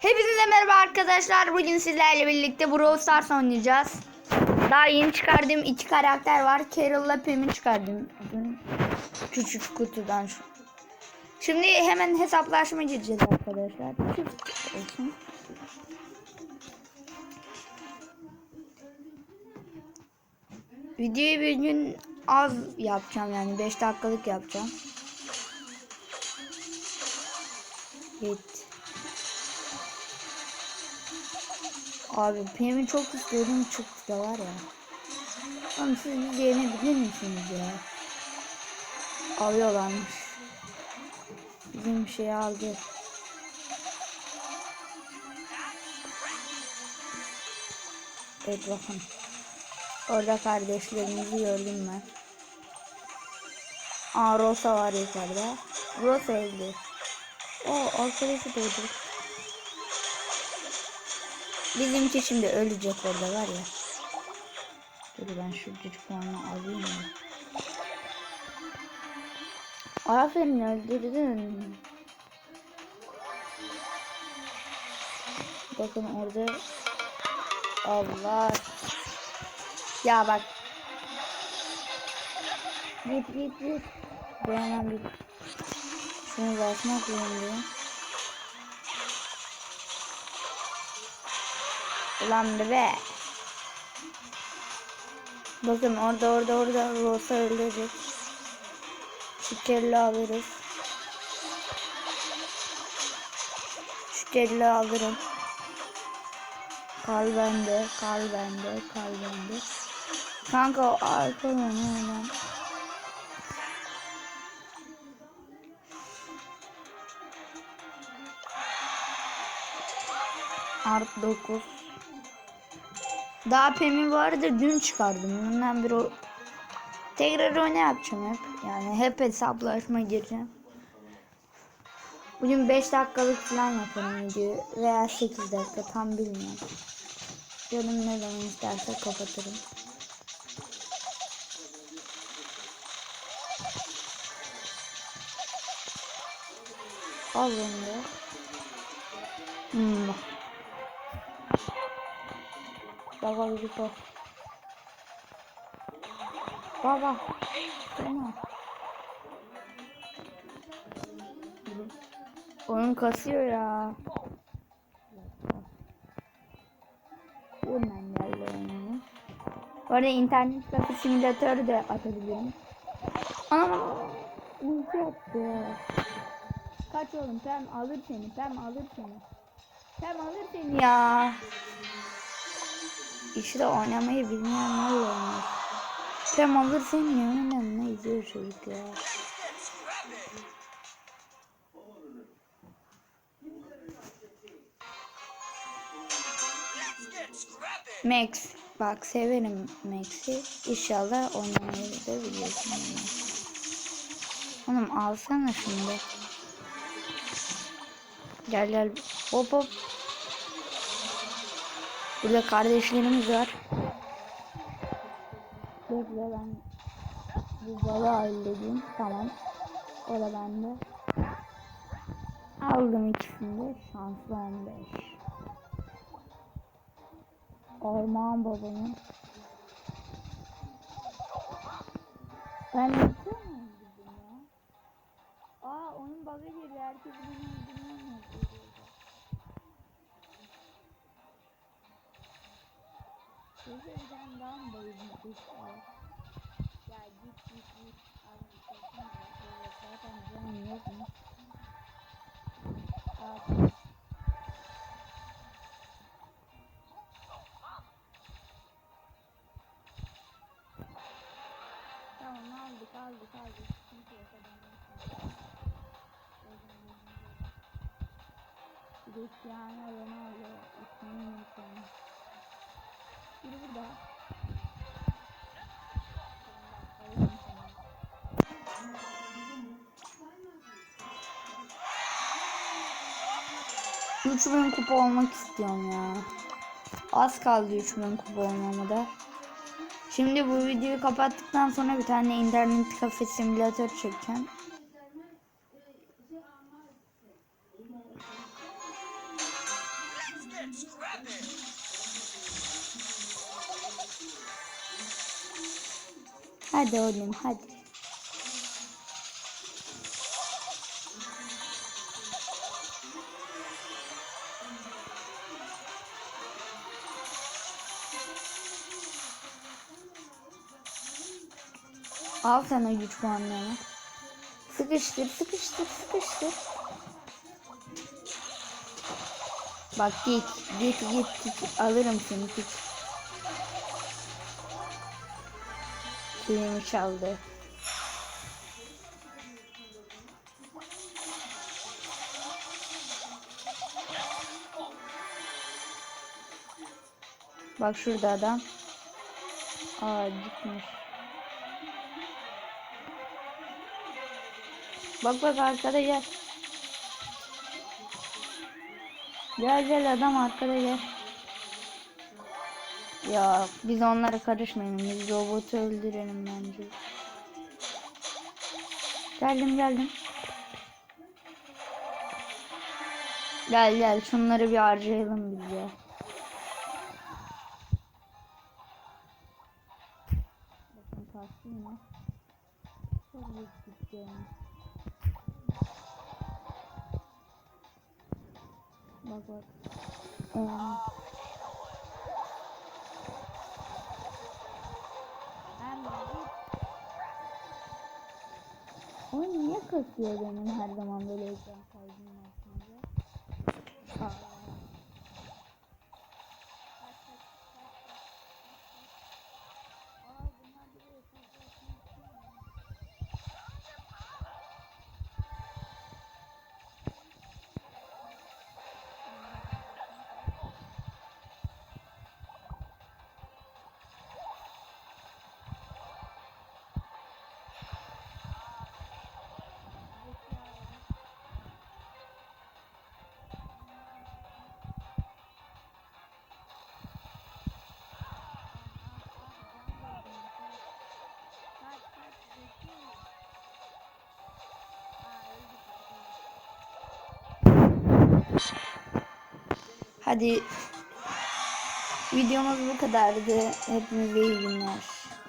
Hepinize merhaba arkadaşlar. Bugün sizlerle birlikte Brawl Stars oynayacağız. Daha yeni çıkardığım iki karakter var. Carol'la Pam'i çıkardım. Küçük kutudan şu. Şimdi hemen hesaplaşma gireceğiz arkadaşlar. Olsun. Videoyu bir gün az yapacağım yani 5 dakikalık yapacağım. Git. Abi Pam'i çok istiyorum çok da var ya. Oğlum siz bir yenebilir misiniz ya? Alıyorlarmış. Bizim şey aldı. Evet bakın. Orada kardeşlerimizi gördüm ben. Aa Rosa var yukarıda. Rosa öldü. O arkadaşı doğdu. Bizimki şimdi ölecek orada var ya. Dur ben şu puanını alayım ya. Aferin öldürdün. Bakın orada Allah. Ya bak. Git git git. Ben hemen bir şunu basmak zorundayım. Ulan be. Bakın orada orada orada Rosa öldürecek. Şekerli alırız. Şekerli alırım. Kal bende, kal bende, kal bende. Kanka o arkadan hemen. Art 9. Daha Pemi vardı dün çıkardım. Bundan bir o tekrar oyna yapacağım hep. Yani hep hesaplaşma gireceğim. Bugün 5 dakikalık falan yaparım video veya 8 dakika tam bilmiyorum. Canım ne zaman isterse kapatırım. Al bunu da. Hmm. Baba bir bak. Baba. Tamam. Kasıyor ya. Hemen geldi oyunu. Bu arada internet kafe simülatörü de atabilirim. Anam. Ulti attı. Kaç oğlum Pem alır seni Pem alır seni. Pem alır seni ya. İşte oynamayı bilmeyenlerle oynar. Pem alır seni ya. Önemli ne izliyor çocuk ya. Max. Bak severim Max'i. İnşallah oynamayı da biliyorsun. Oğlum alsana şimdi. Gel gel. Hop hop. Burada kardeşlerimiz var. Bekle ben bu balı halledeyim. Tamam. O da bende. Aldım ikisini. Şanslı 15. Armağan babanın. Ben ya? Aa onun bug'a girdi. Herkes benim yüzümden daha mı bayılmış var? Ya git git git. Abi zaten canım yok mu? Aa, Tamam aldık aldık aldık. Sıkıntı yok adamın. Cristiano Ronaldo ismini unuttum. Biri burada. Üç bin kupa olmak istiyorum ya. Az kaldı 3000 kupa olmama da. Şimdi bu videoyu kapattıktan sonra bir tane internet kafe simülatör çekeceğim. Hadi oğlum hadi. Al sana güç puanlarını. Sıkıştır, sıkıştır, sıkıştır. Bak git, git, git, git. Alırım seni git. Kilimi çaldı. Bak şurada adam. Aa gitmiş. Bak bak arkada gel. Gel gel adam arkada gel. Ya biz onlara karışmayalım. Biz robotu öldürelim bence. Geldim geldim. Gel gel şunları bir harcayalım biz ya. Bakın kastı yine. Çok yani. Bak bak. Ee, o niye kasıyor benim her zaman böyle ekran kaydının altında? Aa. Hadi videomuz bu kadardı. Hepinize iyi günler.